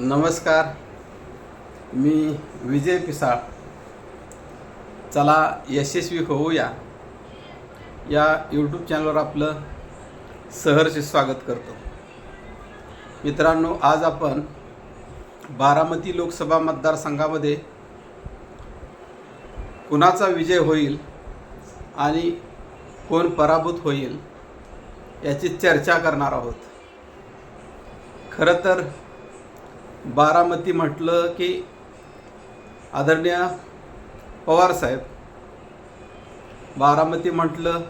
नमस्कार. मी विजय पिसाळ. चला यशस्वी होऊया. या यूट्यूब चॅनलवर आपलं सहर्ष स्वागत करतो. मित्रांनो आज आपण बारामती लोकसभा मतदारसंघामध्ये कुणाचा विजय होईल आणि कोण पराभूत होईल याची चर्चा करणार आहोत. खरं तर बारामती म्हटलं की आदरणीय पवारसाहेब बारामती म्हटलं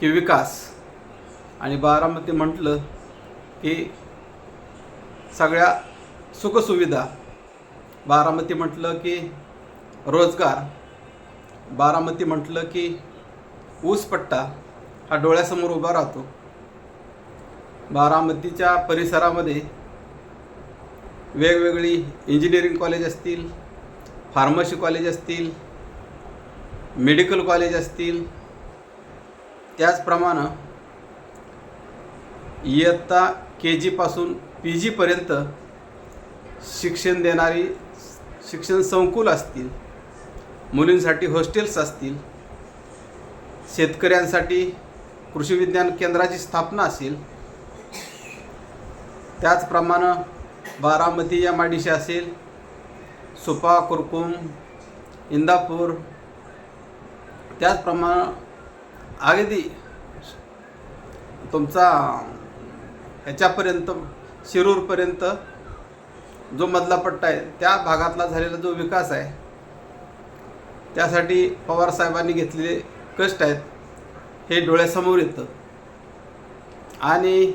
की विकास आणि बारामती म्हटलं की सगळ्या सुखसुविधा. बारामती म्हटलं की रोजगार. बारामती म्हटलं की ऊसपट्टा हा डोळ्यासमोर उभा राहतो. बारामतीच्या परिसरामध्ये वेगवेगळी इंजिनिअरिंग कॉलेज असतील फार्मसी कॉलेज असतील मेडिकल कॉलेज असतील. त्याचप्रमाणे इयत्ता के जीपासून पी जीपर्यंत शिक्षण देणारी शिक्षण संकुल असतील मुलींसाठी हॉस्टेल्स असतील शेतकऱ्यांसाठी कृषी विज्ञान केंद्राची स्थापना असेल. त्याचप्रमाणे Baramati M I D C असेल सुपा कुरकुम इंदापूर त्याचप्रमाणे अगदी तुमचा ह्याच्यापर्यंत शिरूरपर्यंत जो मधला पट्टा आहे त्या भागातला झालेला जो विकास आहे त्यासाठी पवारसाहेबांनी घेतलेले कष्ट आहेत हे डोळ्यासमोर येतं. आणि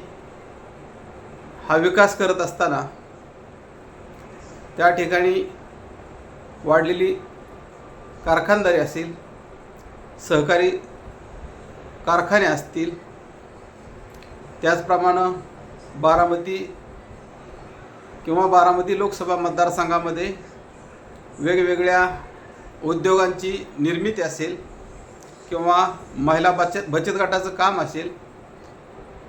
हा विकास करत असताना त्या ठिकाणी वाढलेली कारखानदारी असेल सहकारी कारखाने असतील त्याचप्रमाणे बारामती किंवा बारामती लोकसभा मतदारसंघामध्ये वेगवेगळ्या उद्योगांची निर्मिती असेल किंवा महिला बचत बचत गटाचं काम असेल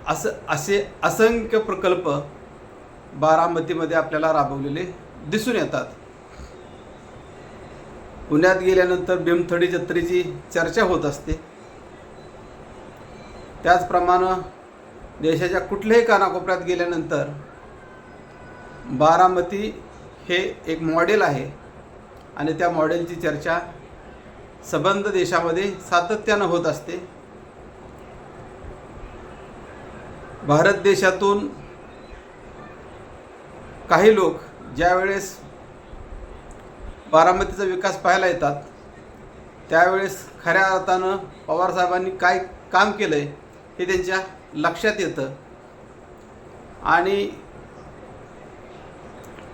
असं असे असंख्य प्रकल्प बारामतीमध्ये आपल्याला राबवलेले दिसून येतात. पुण्यात गेल्यानंतर भीमथडी जत्रेची चर्चा होत असते. त्याचप्रमाणे देशाच्या कुठल्याही कानाकोपऱ्यात गेल्यानंतर बारामती हे एक मॉडेल आहे आणि त्या मॉडेलची चर्चा सबंध देशामध्ये सातत्यानं होत असते. भारत देशातून काही लोक ज्यावेळेस बारामतीचा विकास पाहायला येतात त्यावेळेस खऱ्या अर्थानं पवारसाहेबांनी काय काम केलं आहे हे त्यांच्या लक्षात येतं. आणि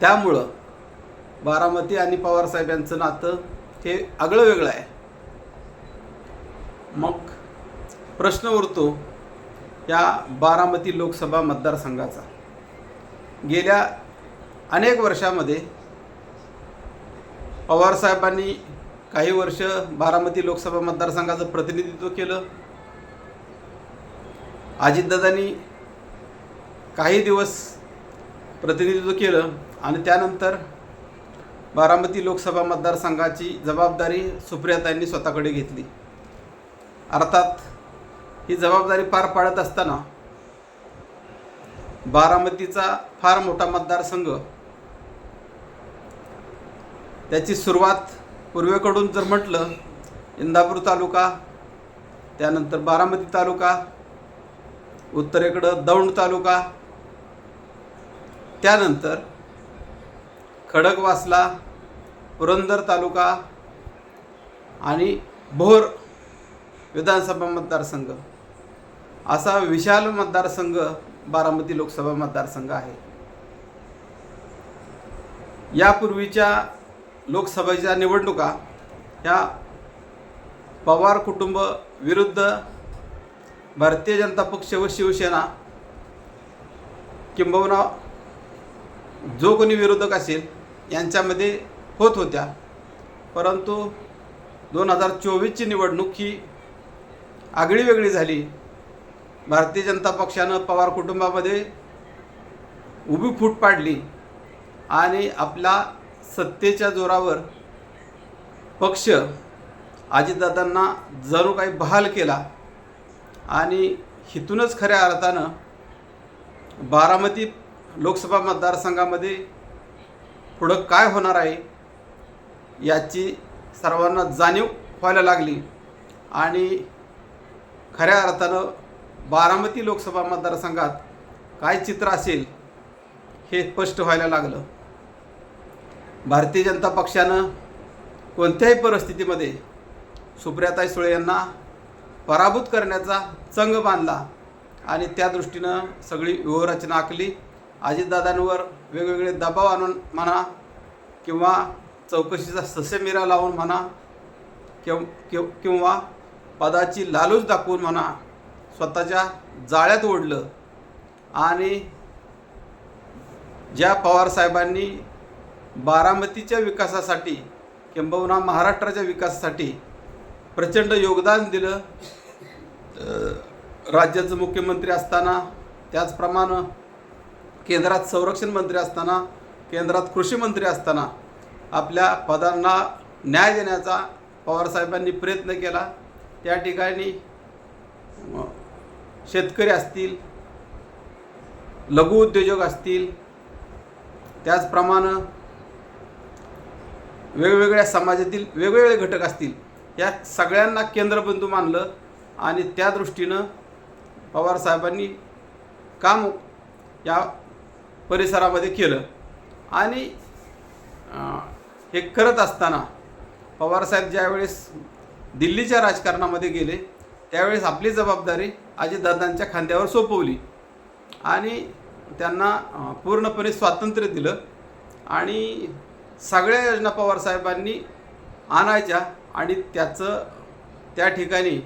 त्यामुळं बारामती आणि पवारसाहेब यांचं नातं हे आगळं वेगळं आहे. मग प्रश्न उरतो या बारामती लोकसभा मतदारसंघाचा. गेल्या अनेक वर्षामध्ये पवारसाहेबांनी काही वर्ष बारामती लोकसभा मतदारसंघाचं प्रतिनिधित्व केलं. अजितदादांनी काही दिवस प्रतिनिधित्व केलं आणि त्यानंतर बारामती लोकसभा मतदारसंघाची जबाबदारी सुप्रियाताईंनी स्वतःकडे घेतली. अर्थात ही जबाबदारी पार पाडत असताना बारामतीचा फार मोठा मतदारसंघ त्याची सुरुवात पूर्वेकडून जर म्हटलं इंदापूर तालुका त्यानंतर बारामती तालुका उत्तरेकडं दौंड तालुका त्यानंतर खडकवासला पुरंदर तालुका आणि भोर विधानसभा मतदारसंघ. असा विशाल मतदारसंघ बारामती लोकसभा मतदारसंघ आहे. यापूर्वीच्या लोकसभेच्या निवडणुका ह्या पवार कुटुंब विरुद्ध भारतीय जनता पक्ष व शिवसेना किंबहुना जो कोणी विरोधक असेल यांच्यामध्ये होत होत्या. परंतु दोन हजार चोवीसची निवडणूक ही आगळी वेगळी झाली. भारतीय जनता पक्षानं पवार कुटुंबामध्ये उभी फूट पाडली आणि आपला सत्तेच्या जोरावर पक्ष अजितदादांना जणू काही बहाल केला आणि हिथूनच खऱ्या अर्थानं बारामती लोकसभा मतदारसंघामध्ये पुढं काय होणार आहे याची सर्वांना जाणीव व्हायला लागली. आणि खऱ्या अर्थानं बारामती लोकसभा मतदारसंघात काय चित्र असेल हे स्पष्ट व्हायला लागलं. भारतीय जनता पक्षानं कोणत्याही परिस्थितीमध्ये सुप्रियाताई सुळे यांना पराभूत करण्याचा चंग बांधला आणि त्या दृष्टीनं सगळी व्यूहरचना आखली. अजितदादांवर वेगवेगळे दबाव आणून म्हणा किंवा चौकशीचा ससेमिरा लावून म्हणा किंव किंव किंवा पदाची लालूच दाखवून म्हणा स्वतःच्या जाळ्यात ओढलं. आणि ज्या पवारसाहेबांनी बारामतीच्या विकासासाठी किंबहुना महाराष्ट्राच्या विकासासाठी प्रचंड योगदान दिलं. राज्याचं मुख्यमंत्री असताना त्याचप्रमाणे केंद्रात संरक्षण मंत्री असताना केंद्रात कृषी मंत्री असताना आपल्या पदांना न्याय देण्याचा पवारसाहेबांनी प्रयत्न केला. त्या ठिकाणी शेतकरी असतील लघु उद्योजक असतील त्याचप्रमाणे वेगवेगळ्या समाजातील वेगवेगळे घटक असतील या सगळ्यांना केंद्रबिंदू मानलं आणि त्या दृष्टीनं पवारसाहेबांनी काम या परिसरामध्ये केलं. आणि हे करत असताना पवारसाहेब ज्यावेळेस दिल्लीच्या राजकारणामध्ये गेले त्यावेळेस आपली जबाबदारी अजितदादांच्या खांद्यावर सोपवली आणि त्यांना पूर्णपणे स्वातंत्र्य दिलं. आणि सगळ्या योजना पवारसाहेबांनी आणायच्या आणि त्याचं त्या ठिकाणी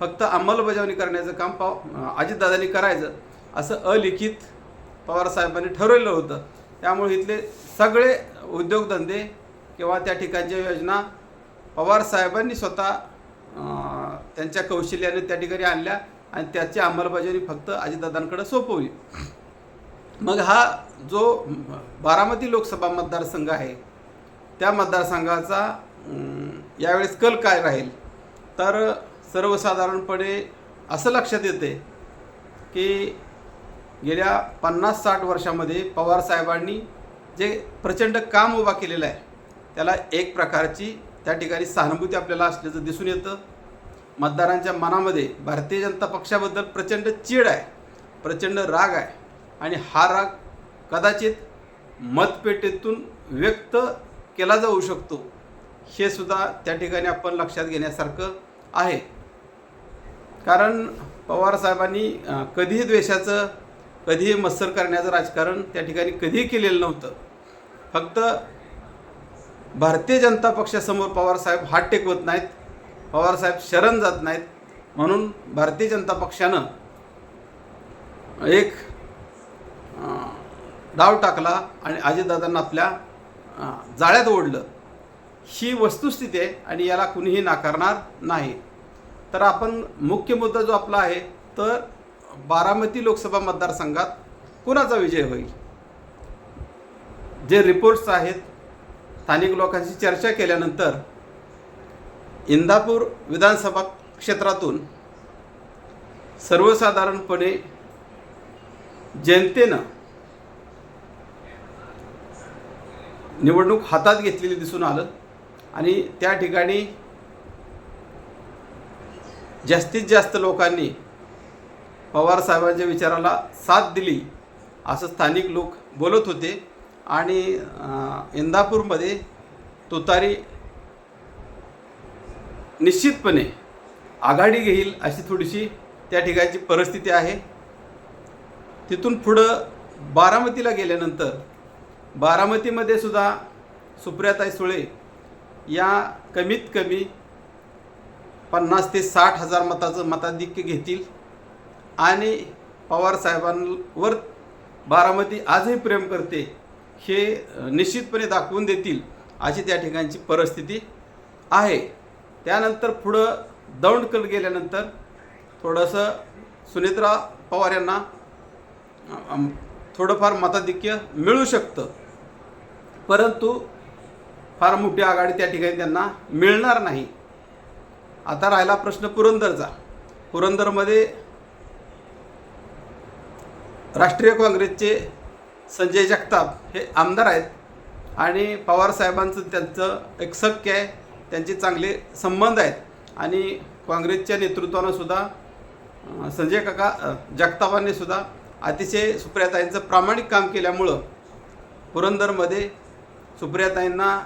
फक्त अंमलबजावणी करण्याचं काम पाव अजितदादांनी करायचं असं अलिखित पवारसाहेबांनी ठरवलेलं होतं. त्यामुळे इथले सगळे उद्योगधंदे किंवा त्या ठिकाणच्या योजना पवारसाहेबांनी स्वतः त्यांच्या कौशल्याने त्या ठिकाणी आणल्या आणि त्याची अंमलबजावणी फक्त अजितदादांकडे सोपवली. मग हा जो बारामती लोकसभा मतदारसंघ आहे त्या मतदारसंघाचा यावेळेस कल काय राहील? तर सर्वसाधारणपणे असं लक्षात येते की गेल्या पन्नास साठ वर्षामध्ये पवारसाहेबांनी जे प्रचंड काम उभा केलेलं आहे त्याला एक प्रकारची त्या ठिकाणी सहानुभूती आपल्याला असल्याचं दिसून येतं. मतदारांच्या मनामध्ये भारतीय जनता पक्षाबद्दल प्रचंड चीड आहे प्रचंड राग आहे आणि हा राग कदाचित मतपेटीतून व्यक्त केला जाऊ शकतो हे सुद्धा त्या ठिकाणी आपण लक्षात घेण्यासारखं आहे. कारण पवारसाहेबांनी कधीही द्वेषाचं कधीही मत्सर करण्याचं राजकारण त्या ठिकाणी कधीही केलेलं नव्हतं. फक्त भारतीय जनता पक्षासमोर पवारसाहेब हात टेकवत नाहीत पवारसाहेब शरण जात नाहीत. म्हणून भारतीय जनता पक्षानं एक डाव टाकला आणि अजितदादांना आपल्या जाळ्यात ओढलं. ही वस्तुस्थिती आहे आणि याला कुणीही नाकारणार नाही. तर आपण मुख्य मुद्दा जो आपला आहे तर बारामती लोकसभा मतदारसंघात कुणाचा विजय होईल? जे रिपोर्ट्स आहेत स्थानिक लोकांशी चर्चा केल्यानंतर इंदापूर विधानसभा क्षेत्रातून सर्वसाधारणपणे जनतेनं निवडणूक हातात घेतलेली दिसून आलं. आणि त्या ठिकाणी जास्तीत जास्त लोकांनी पवार साहेबांच्या विचाराला साथ दिली असं स्थानिक लोक बोलत होते. आणि इंदापूरमध्ये तुतारी निश्चितपणे आघाडी घेईल अशी थोडीशी त्या ठिकाणची परिस्थिती आहे. तिथून पुढं बारामतीला गेल्यानंतर बारामतीमध्ये सुद्धा सुप्रियाताई सुळे या कमीत कमी पन्नास ते साठ हजार मताचं मताधिक्य घेतील. आणि पवारसाहेबांवर बारामती आजही प्रेम करते हे निश्चितपणे दाखवून देतील अशी त्या ठिकाणची परिस्थिती आहे. त्यानंतर पुढं दौंडकल गेल्यानंतर थोडंसं सुनेत्रा पवार यांना थोडंफार मताधिक्य मिळू शकतं. परंतु फार मोठी आघाडी त्या ठिकाणी त्यांना मिळणार नाही. आता राहिला प्रश्न पुरंदरचा. पुरंदरमध्ये राष्ट्रीय काँग्रेसचे संजय जगताप हे आमदार आहेत आणि पवार साहेबांचं त्यांचं एक सख्य आहे त्यांचे चांगले संबंध आहेत. आणि काँग्रेसच्या नेतृत्वानं सुद्धा संजय काका जगतापांनी सुद्धा अतिशय सुप्रियाताईंचं प्रामाणिक काम केल्यामुळं पुरंदरमध्ये सुप्रियाताईंना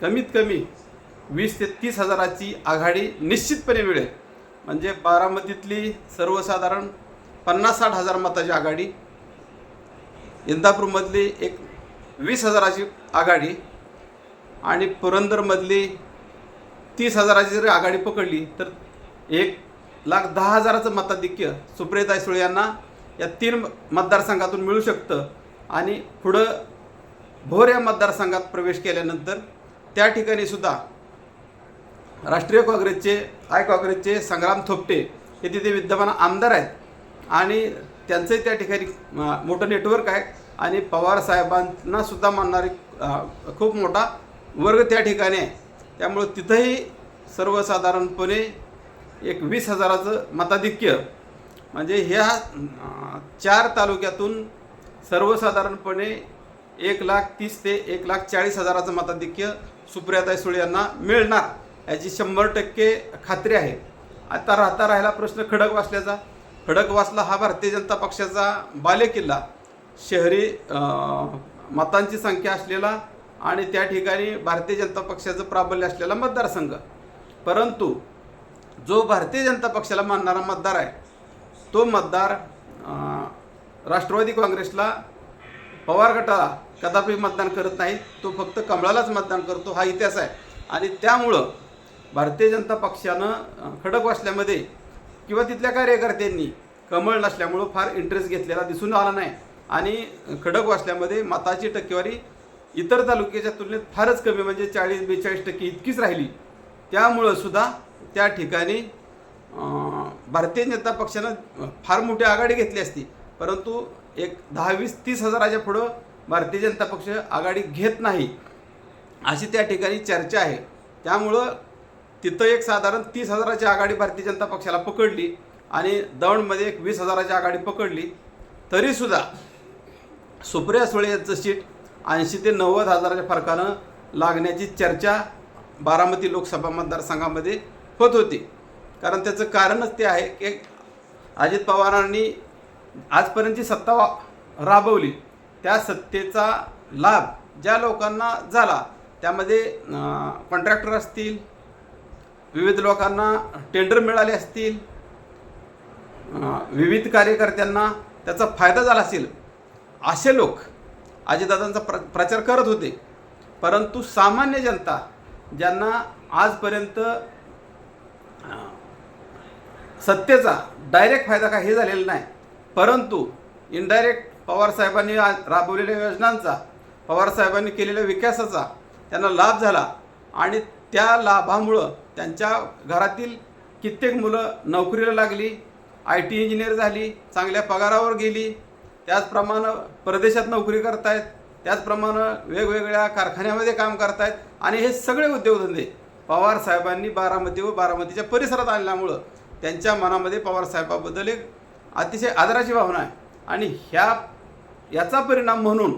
कमीत कमी वीस ते तीस हजाराची आघाडी निश्चितपणे मिळेल. म्हणजे बारामतीतली सर्वसाधारण पन्नास साठ हजार मताची आघाडी इंदापूरमधली एक वीस हजाराची आघाडी आणि पुरंदरमधली तीस हजाराची जरी आघाडी पकडली तर एक लाख दहा हजाराचं मताधिक्य सुप्रियताई सुळे यांना या तीन मतदारसंघातून मिळू शकतं. आणि पुढं भोर या मतदारसंघात प्रवेश केल्यानंतर त्या ठिकाणी सुद्धा राष्ट्रीय काँग्रेसचे आय काँग्रेसचे संग्राम थोपटे हे तिथे विद्यमान आमदार आहेत. आणि त्यांचंही त्या ठिकाणी मोठं नेटवर्क आहे. आणि पवार साहेबांना सुद्धा मानणारी खूप मोठा वर्ग त्या ठिकाणी आहे. त्यामुळं तिथंही सर्वसाधारणपणे एक वीस हजाराचं मताधिक्य. म्हणजे ह्या चार तालुक्यातून सर्वसाधारणपणे एक लाख तीस ते एक लाख चाळीस हजाराचं मताधिक्य सुप्रियाताई सुळे यांना मिळणार याची शंभर टक्के खात्री आहे. आता राहता राहिला प्रश्न खडकवासल्याचा खडकवासला हा भारतीय जनता पक्षाचा बालेकिल्ला. शहरी मतांची संख्या असलेला आणि त्या ठिकाणी भारतीय जनता पक्षाचं प्राबल्य असलेला मतदारसंघ. परंतु जो भारतीय जनता पक्षाला मानणारा मतदार आहे तो मतदार राष्ट्रवादी काँग्रेसला पवार गटाला कदापि मतदान करत नाही तो फक्त कमळालाच मतदान करतो हा इतिहास आहे. आणि त्यामुळं भारतीय जनता पक्षानं खडक वाचल्यामध्ये किंवा तिथल्या कार्यकर्त्यांनी कमळ नसल्यामुळं फार इंटरेस्ट घेतलेला दिसून आला नाही. आणि खडक वाचल्यामध्ये मताची टक्केवारी इतर तालुक्याच्या तुलनेत फारच कमी म्हणजे चाळीस बेचाळीस टक्के इतकीच राहिली. त्यामुळं सुद्धा त्या ठिकाणी भारतीय जनता पक्षानं फार मोठी आघाडी घेतली असती. परंतु एक दहा वीस तीस हजाराच्या पुढं भारतीय जनता पक्ष आघाडी घेत नाही अशी त्या ठिकाणी चर्चा आहे. त्यामुळं तिथं एक साधारण तीस हजाराची आघाडी भारतीय जनता पक्षाला पकडली आणि दौंडमध्ये एक वीस हजाराची आघाडी पकडली. तरीसुद्धा सुप्रिया सुळे यांचं सीट ऐंशी ते नव्वद हजाराच्या फरकानं लागण्याची चर्चा बारामती लोकसभा मतदारसंघामध्ये होत होती. कारण त्याचं कारणच ते आहे की अजित पवारांनी आजपर्यंतची सत्ता राबवली. त्या सत्तेचा लाभ ज्या लोकांना झाला त्यामध्ये कॉन्ट्रॅक्टर असतील विविध लोकांना टेंडर मिळाले असतील विविध कार्यकर्त्यांना त्याचा फायदा झाला असेल असे लोक अजितदादांचा प्र प्रचार करत होते. परंतु सामान्य जनता ज्यांना आजपर्यंत सत्तेचा डायरेक्ट फायदा काही हे झालेला नाही परंतु इनडायरेक्ट पवारसाहेबांनी राबवलेल्या योजनांचा पवारसाहेबांनी केलेल्या विकासाचा त्यांना लाभ झाला. आणि त्या लाभामुळं त्यांच्या घरातील कित्येक मुलं नोकरीला लागली आय टी इंजिनियर झाली चांगल्या पगारावर गेली. त्याचप्रमाणे परदेशात नोकरी करतायत त्याचप्रमाणे वेगवेगळ्या कारखान्यामध्ये काम करतायत. आणि हे सगळे उद्योगधंदे पवार साहेबांनी बारामती व बारामतीच्या परिसरात आणल्यामुळं त्यांच्या मनामध्ये पवार साहेबाबद्दल एक अतिशय आदराची भावना आहे. आणि ह्या याचा परिणाम म्हणून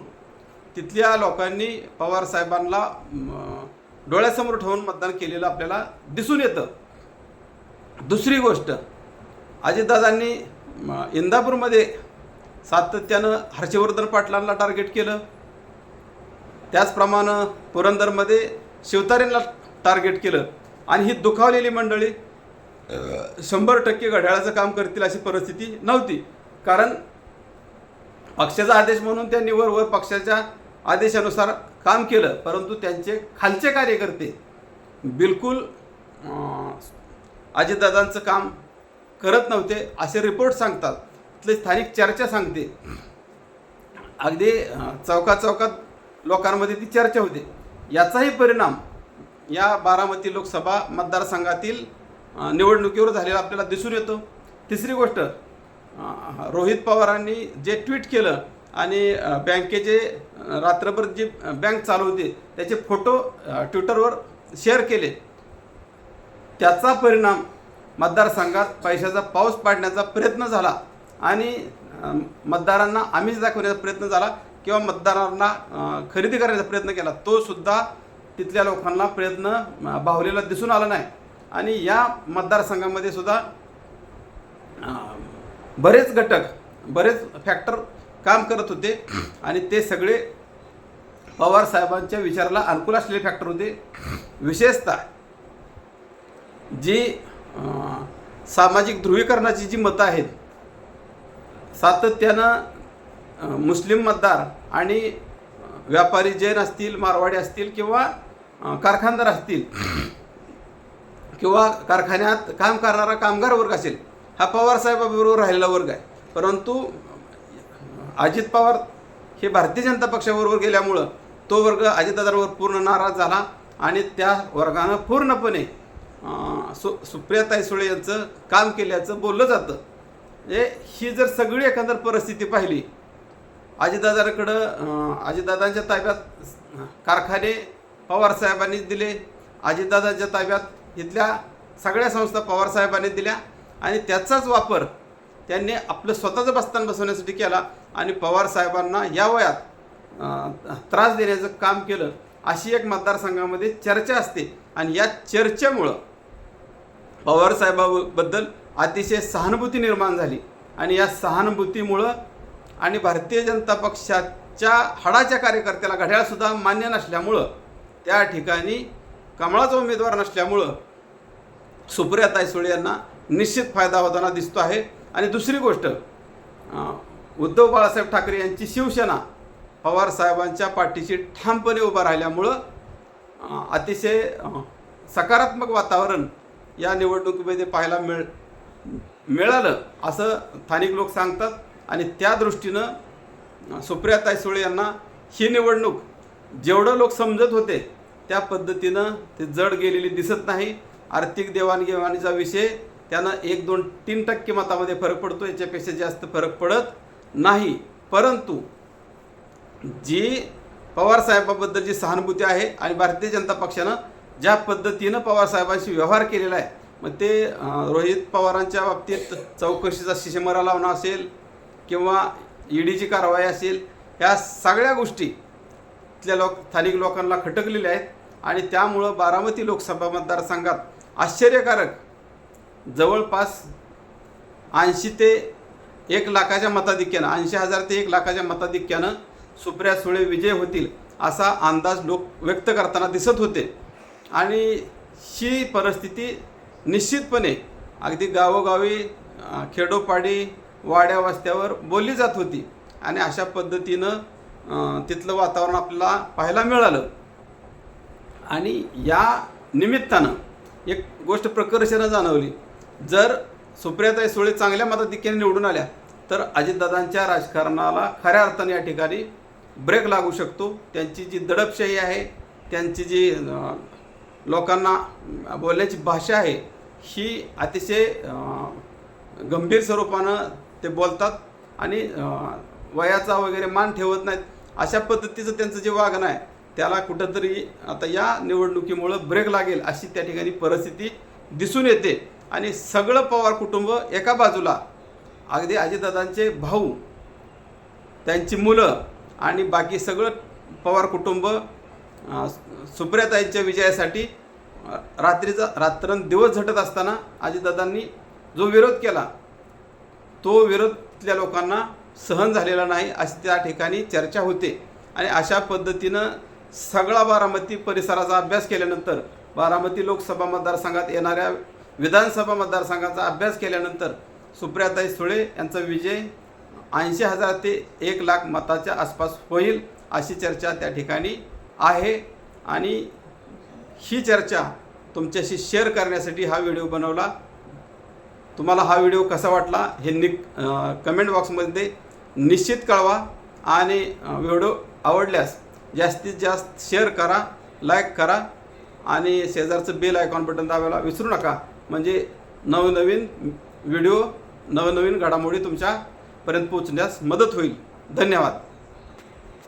तिथल्या लोकांनी पवार साहेबांना डोळ्यासमोर ठेवून मतदान केलेलं आपल्याला दिसून येतं. दुसरी गोष्ट अजितदादांनी इंदापूरमध्ये सातत्यानं हर्षवर्धन पाटलांना टार्गेट केलं. त्याचप्रमाणे पुरंदरमध्ये शिवतारेंना टार्गेट केलं. आणि ही दुखावलेली मंडळी शंभर टक्के घड्याळाचं काम करतील अशी परिस्थिती नव्हती. कारण पक्षाचा आदेश म्हणून त्यांनी वर वर पक्षाच्या आदेशानुसार काम केलं. परंतु त्यांचे खालचे कार्यकर्ते बिलकुल अजितदादांचं काम करत नव्हते असे रिपोर्ट सांगतात. तिथली स्थानिक चर्चा सांगते. अगदी चौका चौकात चौकात लोकांमध्ये ती चर्चा होते. याचाही परिणाम या बारामती लोकसभा मतदारसंघातील निवडणुकीवर झालेला आपल्याला दिसून येतो. तिसरी गोष्ट रोहित पवारांनी जे ट्विट केलं आणि बँकेचे रात्रभर जी बँक चालू होती त्याचे फोटो ट्विटरवर शेअर केले. त्याचा परिणाम मतदारसंघात पैशाचा पाऊस पाडण्याचा प्रयत्न झाला आणि मतदारांना आमिष दाखवण्याचा प्रयत्न झाला किंवा मतदारांना खरेदी करण्याचा प्रयत्न केला. तो सुद्धा तिथल्या लोकांना प्रयत्न भावलेला दिसून आला नाही. आणि या मतदारसंघामध्ये सुद्धा बरेच घटक बरेच फॅक्टर काम करत होते. आणि ते सगळे पवार साहेबांच्या विचाराला अनुकूल असलेले फॅक्टर होते. विशेषतः जी सामाजिक ध्रुवीकरणाची जी मतं आहेत सातत्यानं मुस्लिम मतदार आणि व्यापारी जैन असतील मारवाडी असतील किंवा कारखानदार असतील किंवा कारखान्यात काम करणारा कामगार वर्ग असेल हा पवार साहेबाबरोबर राहिलेला वर्ग आहे. परंतु अजित पवार हे भारतीय जनता पक्षाबरोबर गेल्यामुळं तो वर्ग अजितदादांवर पूर्ण नाराज झाला आणि त्या वर्गानं पूर्णपणे सु सुप्रियाताई सुळे यांचं काम केल्याचं बोललं जातं. म्हणजे ही जर सगळी एकंदर परिस्थिती पाहिली अजितदादाकडं अजितदादांच्या ताब्यात कारखाने पवारसाहेबांनीच दिले अजितदादांच्या ताब्यात इथल्या सगळ्या संस्था पवारसाहेबांनी दिल्या आणि त्याचाच वापर त्यांनी आपलं स्वतःचं बस्तान बसवण्यासाठी केला आणि पवारसाहेबांना या वयात त्रास देण्याचं काम केलं अशी एक मतदारसंघामध्ये चर्चा असते. आणि या चर्चेमुळं पवारसाहेबाबद्दल अतिशय सहानुभूती निर्माण झाली. आणि या सहानुभूतीमुळं आणि भारतीय जनता पक्षाच्या हाडाच्या कार्यकर्त्याला घड्याळसुद्धा मान्य नसल्यामुळं त्या ठिकाणी कमळाचा उमेदवार नसल्यामुळं सुप्रिया सुळे यांना निश्चित फायदा होताना दिसतो आहे. आणि दुसरी गोष्ट उद्धव बाळासाहेब ठाकरे यांची शिवसेना पवार साहेबांच्या पाठीशी ठामपणे उभा राहिल्यामुळं अतिशय सकारात्मक वातावरण या निवडणुकीमध्ये पाहायला मिळ मिळालं असं स्थानिक लोक सांगतात. आणि त्या दृष्टीनं सुप्रिया सुप्रियाताई सुळे यांना ही निवडणूक जेवढं लोक समजत होते त्या पद्धतीनं ते जड गेलेली दिसत नाही. आर्थिक देवाणघेवाणीचा विषय त्यानं एक दोन तीन टक्के मतामध्ये फरक पडतो याच्यापेक्षा जास्त फरक पडत नाही. परंतु जी पवार साहेबाबद्दल जी सहानुभूती आहे आणि भारतीय जनता पक्षानं ज्या पद्धतीनं पवार साहेबांशी व्यवहार केलेला आहे मग ते रोहित पवारांच्या बाबतीत चौकशीचा शिशेमरा लावणं असेल किंवा ईडीची कारवाई असेल ह्या सगळ्या गोष्टी तिथल्या लोक स्थानिक लोकांना खटकलेल्या आहेत. आणि त्यामुळं बारामती लोकसभा मतदारसंघात आश्चर्यकारक. जवळपास ऐंशी ते एक लाखाच्या मताधिक्यानं ऐंशी हजार ते एक लाखाच्या मताधिक्यानं सुप्रिया सुळे विजय होतील असा अंदाज लोक व्यक्त करताना दिसत होते. आणि ही परिस्थिती निश्चितपणे अगदी गावोगावी खेडोपाडी वाड्या वस्त्यावर बोलली जात होती. आणि अशा पद्धतीनं तिथलं वातावरण आपल्याला पाहायला मिळालं. आणि या निमित्तानं एक गोष्ट प्रकर्षानं जाणवली. जर सुप्रियाताई सुळे चांगल्या मताधिक्याने निवडून आल्या तर अजितदादांच्या राजकारणाला खऱ्या अर्थाने या ठिकाणी ब्रेक लागू शकतो. त्यांची जी दडपशाही आहे त्यांची जी लोकांना बोलण्याची भाषा आहे ही अतिशय गंभीर स्वरूपानं ते बोलतात आणि वयाचा वगैरे मान ठेवत नाहीत. अशा पद्धतीचं त्यांचं जे वागणं आहे त्याला कुठंतरी आता या निवडणुकीमुळं ब्रेक लागेल अशी त्या ठिकाणी परिस्थिती दिसून येते. आणि सगळं पवार कुटुंब एका बाजूला. अगदी अजितदादांचे भाऊ त्यांची मुलं आणि बाकी सगळं पवार कुटुंब सुप्रियाताईंच्या विजयासाठी रात्रीचा रात्रीचा रात्रंदिवस झटत असताना अजितदादांनी जो विरोध केला तो विरोधातल्या लोकांना सहन झालेला नाही अशी त्या ठिकाणी चर्चा होते. आणि अशा पद्धतीनं सगळा बारामती परिसराचा अभ्यास केल्यानंतर बारामती लोकसभा मतदारसंघात येणाऱ्या विधानसभा मतदारसंघाचा अभ्यास केल्यानंतर सुप्रियाताई सुळे यांचा विजय ऐंशी हजार ते एक लाख मताच्या आसपास होईल अशी चर्चा त्या ठिकाणी आहे. आणि ही चर्चा तुमच्याशी शेअर करण्यासाठी हा व्हिडिओ बनवला. तुम्हाला हा व्हिडिओ कसा वाटला हे नि कमेंट बॉक्समध्ये निश्चित कळवा. आणि व्हिडिओ आवडल्यास जास्तीत जास्त शेअर करा लाईक करा आणि शेजारचं बेल आयकॉन बटन दाबायला विसरू नका. म्हणजे नवनवीन व्हिडिओ नवनवीन घडामोडी तुमच्यापर्यंत पोहोचण्यास मदत होईल. धन्यवाद.